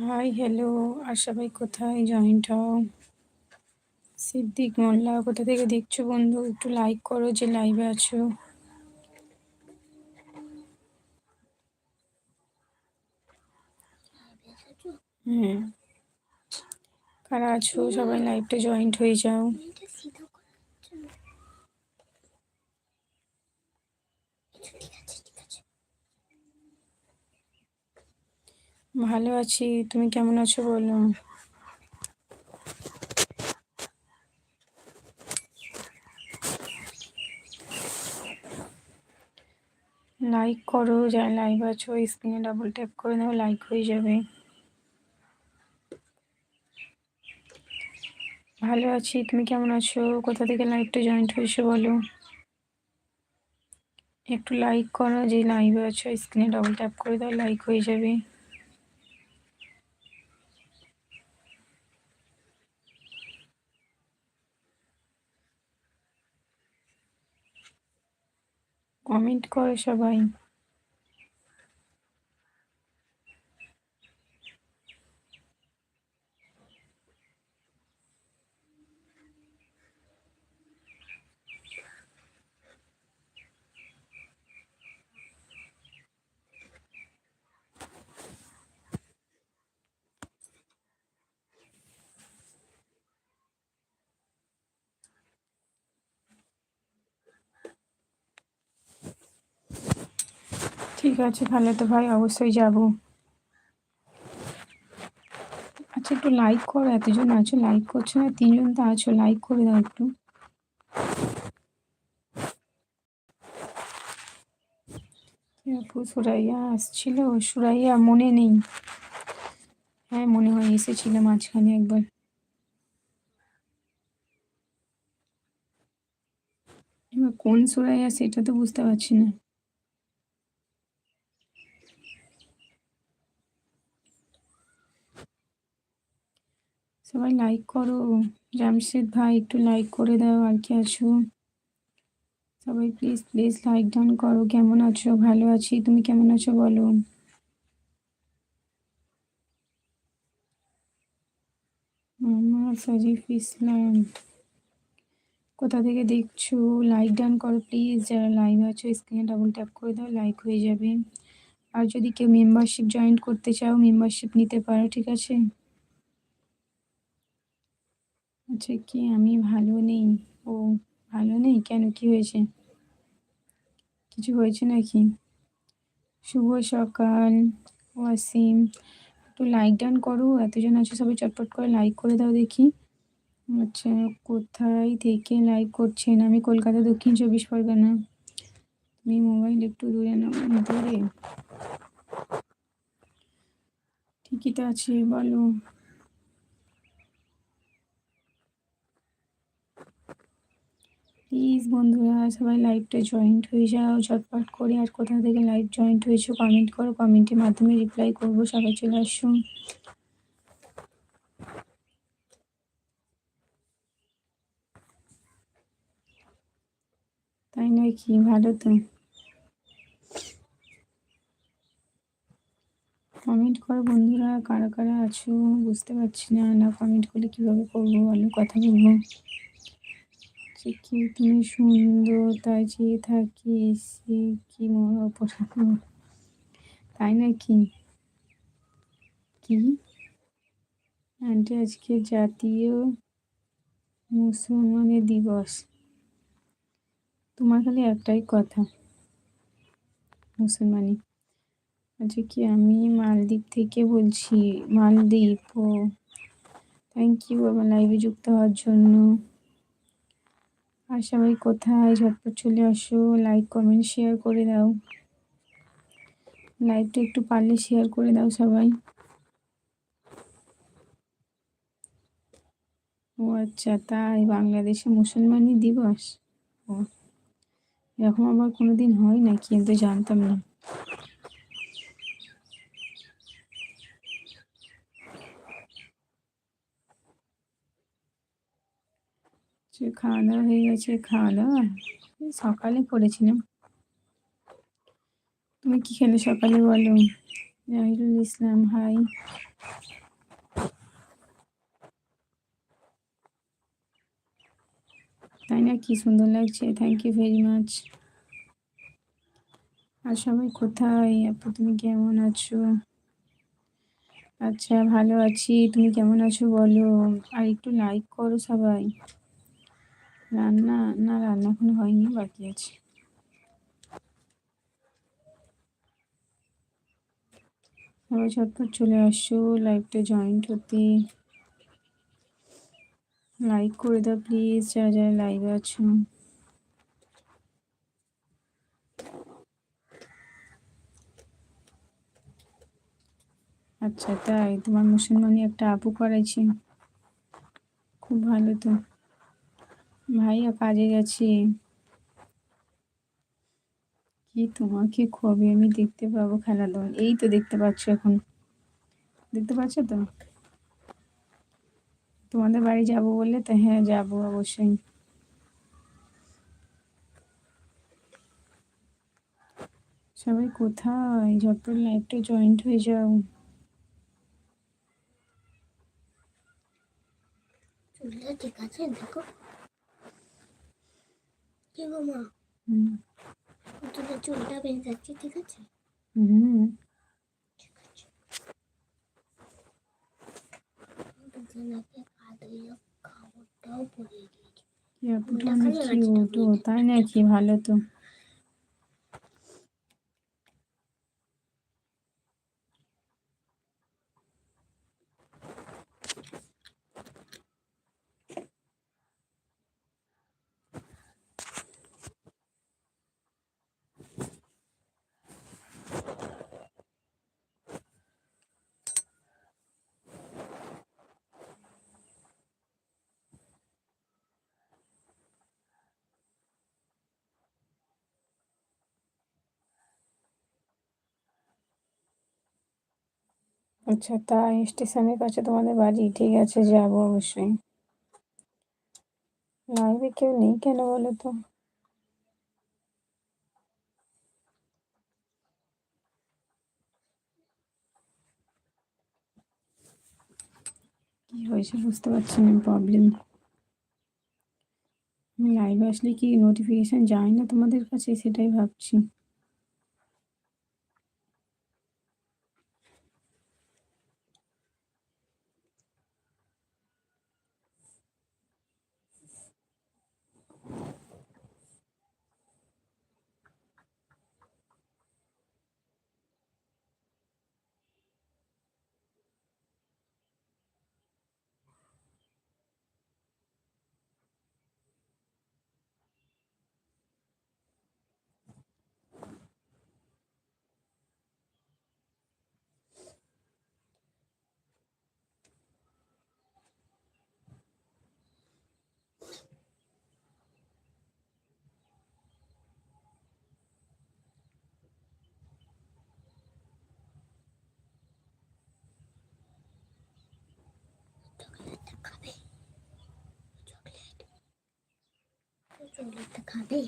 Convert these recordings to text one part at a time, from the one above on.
High, hello আর সবাই কোথায়? Joint হও। সিদ্দিক মোল্লা, কোথা থেকে দেখছ বন্ধু? একটু লাইক করো যে লাইভে আছো। হ্যাঁ কারা আছো? সবাই লাইভটা জয়েন্ট হয়ে যাও। ভালো আছি, তুমি কেমন আছো বলো? লাইক করো যা লাইভ আছো স্ক্রিনে ডাবল ট্যাপ করে দাও লাইক হয়ে যাবে। ভালো আছি, তুমি কেমন আছো? কোথা থেকে লাইভটা জয়েন্ট হয়েছে বলো? একটু লাইক করো, যে লাইভে আছো স্ক্রিনে ডাবল ট্যাপ করে দাও লাইক হয়ে যাবে। কমেন্ট করো সবাই। ঠিক আছে তাহলে তো ভাই অবশ্যই যাব। আচ্ছা একটু লাইক করো, এতজন আছো লাইক করছ না? তিনজন তো আছো লাইক করে দাও একটু। আপু সুরাইয়া আসছিল, সুরাইয়া মনে নেই। হ্যাঁ মনে হয় এসেছিল মাঝখানে একবার। এবার কোন সুরাইয়া সেটা তো বুঝতে পারছি না। সবাই লাইক করো। জামশেদ ভাই, একটু লাইক করে দাও, আর কি আছো? সবাই প্লিজ প্লিজ লাইক ডান করো। কেমন আছো? ভালো আছি। তুমি কেমন আছো বলো? আমার সজিফ ইসলাম, কোথা থেকে দেখছ? লাইক ডান করো প্লিজ যারা লাইভ আছো স্ক্রিনে ডাবল ট্যাপ করে দাও লাইক হয়ে যাবে। আর যদি কেউ মেম্বারশিপ জয়েন করতে চাও মেম্বারশিপ নিতে পারো, ঠিক আছে? আচ্ছা কি, আমি ভালো নেই। ও ভালো নেই? কেন? কি হয়েছে? কিছু হয়েছে নাকি? শুভ সকাল, ওয়াসিম। একটু লাইক ডান করো। এতজন আছে, সবাই চটপট করে লাইক করে দাও দেখি। আচ্ছা কোথায় থেকে লাইক করছেন? আমি কলকাতা, দক্ষিণ চব্বিশ পরগনা। তুমি মোবাইল একটু দূরে নাও, দূরে। ঠিকই তো আছে, বলো। প্লিজ বন্ধুরা, সবাই লাইভটা জয়েন্ট হয়ে যাও। ঝটপট করে আর কোথা থেকে লাইভ জয়েন্ট হয়েছো কমেন্ট করো। কমেন্টের মাধ্যমে রিপ্লাই করব, সবাই চলে আসুন তাই নয় কি? ভালো তো। কমেন্ট করো বন্ধুরা, কারা কারা আছো? বুঝতে পারছি না না কমেন্ট করলে কীভাবে করব? বলো কথা বলব। কি তুমি সুন্দর, তাই চেয়ে থাকি সে কি মনে অপরাধ তাই নাকি? কি? আন্টি, আজকে জাতীয় মুসলমানের দিবস। তোমার খালি একটাই কথা, মুসলমানি। আচ্ছা কি আমি মালদ্বীপ থেকে বলছি? মালদ্বীপ, ও। থ্যাংক ইউ আমার লাইভে যুক্ত হওয়ার জন্য। আর সবাই কোথায় ঝটপট চলে আসো লাইক কমেন্ট শেয়ার করে দাও। লাইভটা একটু পারলে শেয়ার করে দাও সবাই। ও আচ্ছা তাই বাংলাদেশে মুসলমানি দিবস? ও, এরকম আবার কোনো দিন হয় না কিন্তু জানতাম না। খাওয়া দাওয়া হয়ে গেছে খাওয়া দাওয়া সকালে করেছিলাম। তুমি কি খেলে সকালে বলো? জাহিরুল ইসলাম, হাই। তাই না? কি সুন্দর লাগছে। থ্যাংক ইউ ভেরি মাচ আর সবাই কোথায়? আপু, তুমি কেমন আছো? আচ্ছা ভালো আছি। তুমি কেমন আছো বলো? আর একটু লাইক করো সবাই। রান্না, না, রান্না এখনও হয়নি, বাকি আছে। সবাই ঝটপট চলে আসো লাইভটা জয়েন্ট হতে। লাইক করে দাও প্লিজ যারা যারা লাইভে আছো। আচ্ছা তাই তোমার মুসলমানি একটা আপু করাইছি। খুব ভালো তো। ভাইয়া কাজে গেছি। কি তোমাকে কবে আমি দেখতে পাবো খেলাধুলা। এই তো দেখতে পাচ্ছ এখন। দেখতে পাচ্ছ তো? তোমাদের বাড়ি যাব বললে তো হ্যাঁ যাব অবশ্যই। সবাই কোথায়? ঝটপট লাইভটা জয়েন্ট হয়ে যাও। ঠিক আছে, দেখো। কি গো মা তোদের চুলটা বেঁধে যাচ্ছে ঠিক আছে? হুম। ঠিক আছে। দুজন নাকি কাঁদলে খাবারটাও পড়ে গিয়েছে কি আপুটা অনেক কিউট ও তাই নাকি? ভালো তো। আচ্ছা তাই স্টেশনের কাছে তোমাদের বাড়ি? ঠিক আছে, যাব অবশ্যই। লাইভে কেউ নেই কেন বলো তো? কি হয়েছে বুঝতে পারছি না প্রবলেম লাইভে আসলে কি নোটিফিকেশন যায় না তোমাদের কাছে? সেটাই ভাবছি। চকলেটটা খাবে চকলেট চকলেটটা খাবে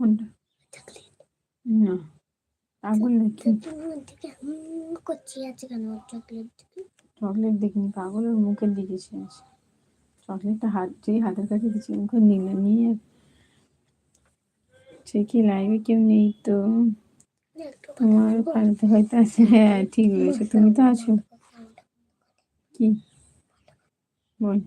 কোনটা চকলেট না পাগল নাকি করছি আছে কেন চকলেট চকলেট দেখিনি পাগল ওর মুখের দিকে চকলেটটা হাত যেই হাতের কাছে দিচ্ছে মুখে নিলে নিয়ে সে কি লাইভে কেউ নেই তো? তোমার পাল্টে হয়তো আছে। হ্যাঁ ঠিক রয়েছে তুমি তো আছো। কি বল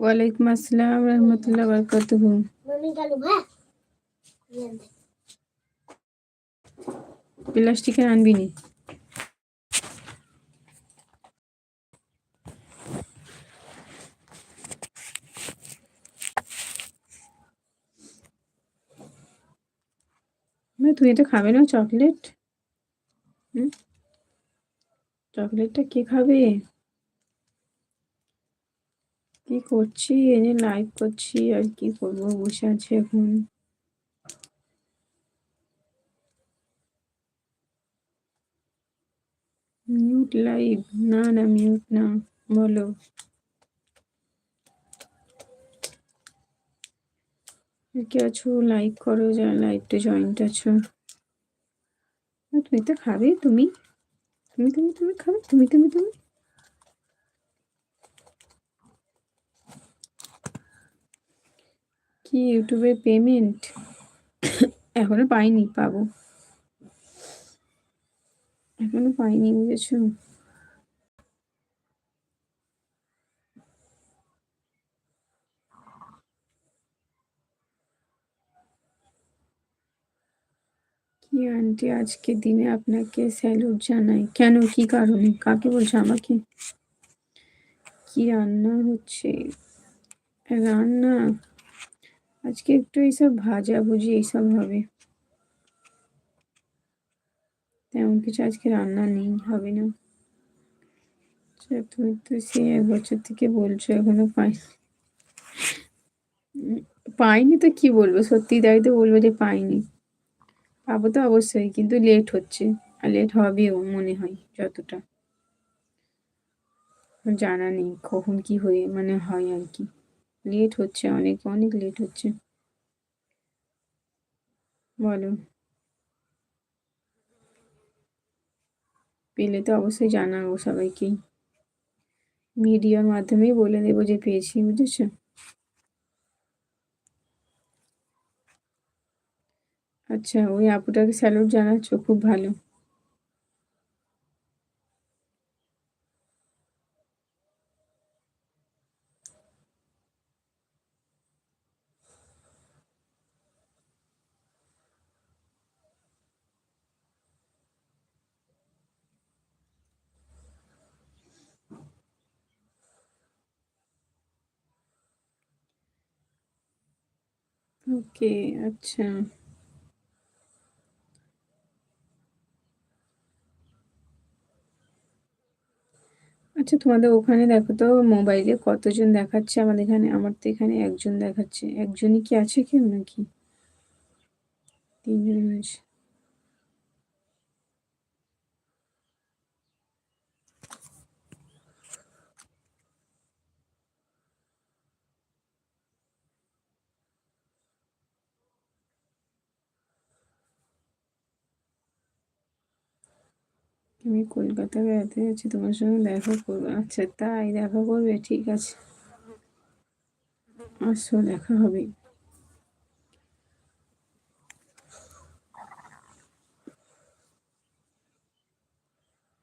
ওয়ালাইকুম আসসালাম রহমতুল্লাহ বরকাতুহু। প্লাস্টিকের আনবি নি? তুই এটা খাবে না, চকলেট? চকলেটটা কে খাবে? কি করছি? এনে লাইভ করছি, আর কি করব? বসে আছি এখন। মিউট লাইভ না না মিউট না, বলো। কে আছো? লাইক করো যা লাইভটা জয়েন্ট আছো। তুমি তো খাবে, তুমি। তুমি তুমি তুমি খাবে, তুমি তুমি তুমি। কি ইউটিউবে পেমেন্ট এখনও পাইনি, পাবো। এখনও পাইনি, বুঝেছ? কি আন্টি আজকে দিনে আপনাকে স্যালুট জানাই। কেন, কি কারণে? কাকে বলছো আমাকে? কি রান্না হচ্ছে? রান্না? আজকে একটু এইসব ভাজা ভুজি এইসব হবে। তেমন কিছু আজকে রান্না নেই হবে না। আচ্ছা, তুমি তো সেই এক বছর থেকে বলছো এখনও পাই উম, পাইনি তো কি বলব? সত্যি তাই তো বলব যে পাইনি। পাবো তো অবশ্যই কিন্তু লেট হচ্ছে আর লেট হবেও মনে হয় যতটা। জানা নেই কখন কি হয়ে মানে হয় আর কি। লেট হচ্ছে, অনেক অনেক লেট হচ্ছে। বলো। পেলে তো অবশ্যই জানাব সবাইকেই ভিডিওর মাধ্যমেই বলে দেবো যে পেয়েছি, বুঝেছ? আচ্ছা ওই আপুটাকে স্যালুট জানাচ্ছ, খুব ভালো। ওকে আচ্ছা। আচ্ছা তোমাদের ওখানে দেখো তো মোবাইলে কতজন দেখাচ্ছে? আমাদের এখানে, আমার তো এখানে একজন দেখাচ্ছে। একজনই কি আছে কেউ নাকি? তিনজন আছে। আমি কলকাতা বেড়াতে যাচ্ছি, তোমার সঙ্গে দেখা করব। আচ্ছা তাই দেখা করবে, ঠিক আছে। আসো, দেখা হবে।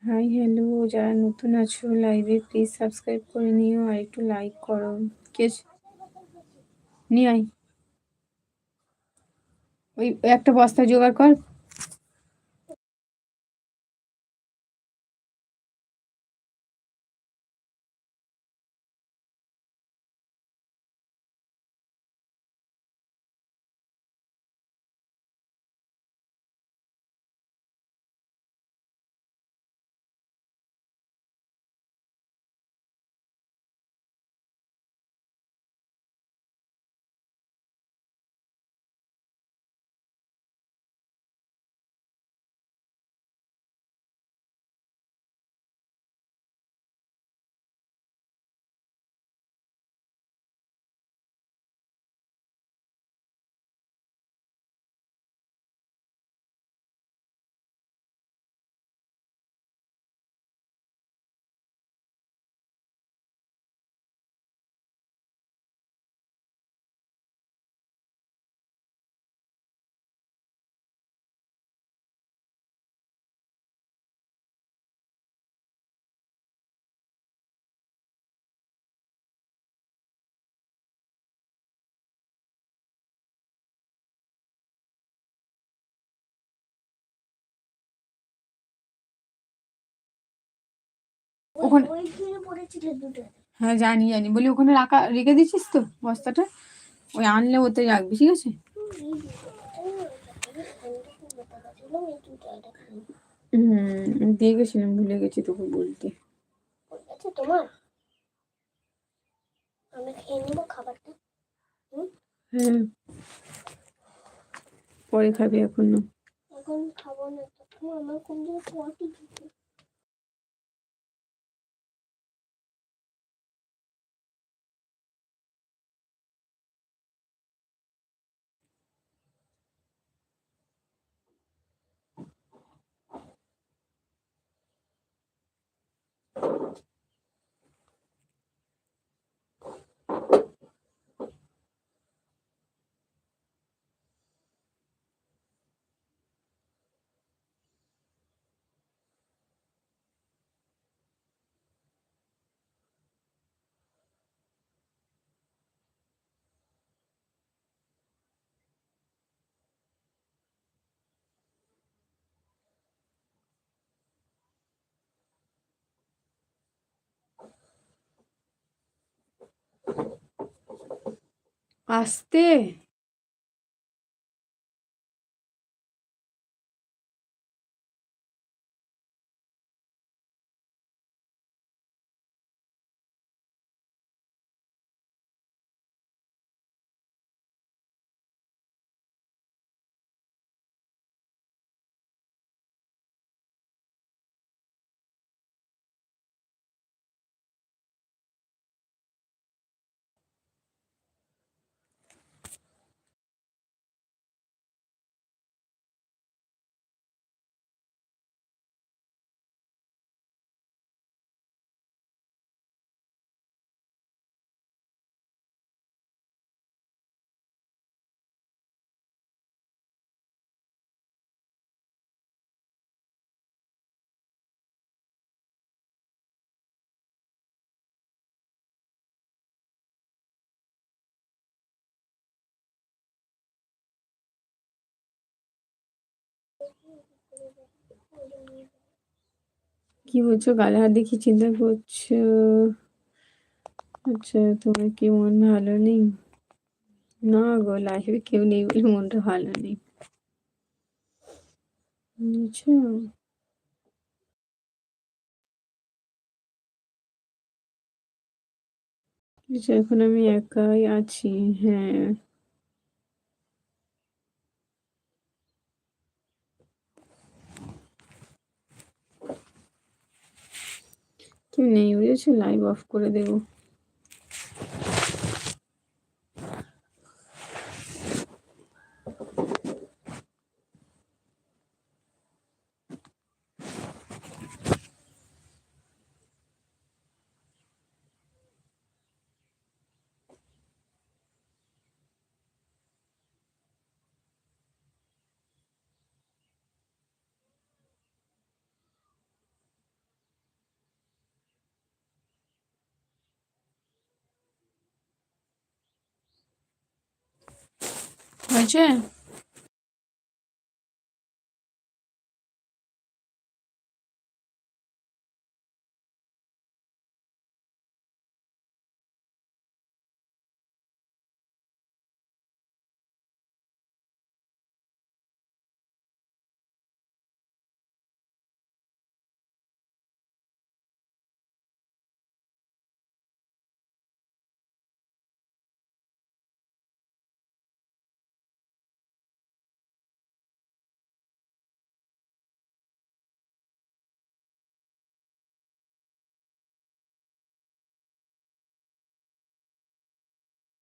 হাই হ্যালো যারা নতুন আছো লাইভে প্লিজ সাবস্ক্রাইব করে নিও, আর একটু লাইক করো নিয়ে আয়। ওই একটা বস্তা জোগাড় কর। ওখানে হ্যাঁ জানি জানি। বলি ওখানে রাখা রেখে দিয়েছিস তো বস্তাটা? ওই আনলে ওতে রাখবি ঠিক আছে? হুম দিয়ে গেছিলাম ভুলে গেছি তোকে বলতে। তোমার? আমরা খেয়ে নেব খাবারটা। হ্যাঁ। পরে খাবি এখন না এখন খাব না তখন আমার কোন জায়গায় পটি Thank you. আসতে কি বলছো? গালে হাত দেখি চিন্তা করছ? আচ্ছা তোমার কি মন ভালো নেই? না গো লাইফে কেউ নেই বলে মনটা ভালো নেই। বুঝছ এখন আমি একাই আছি হ্যাঁ। কেউ নেই বুঝেছ? লাইভ অফ করে দেবো। হয়েছে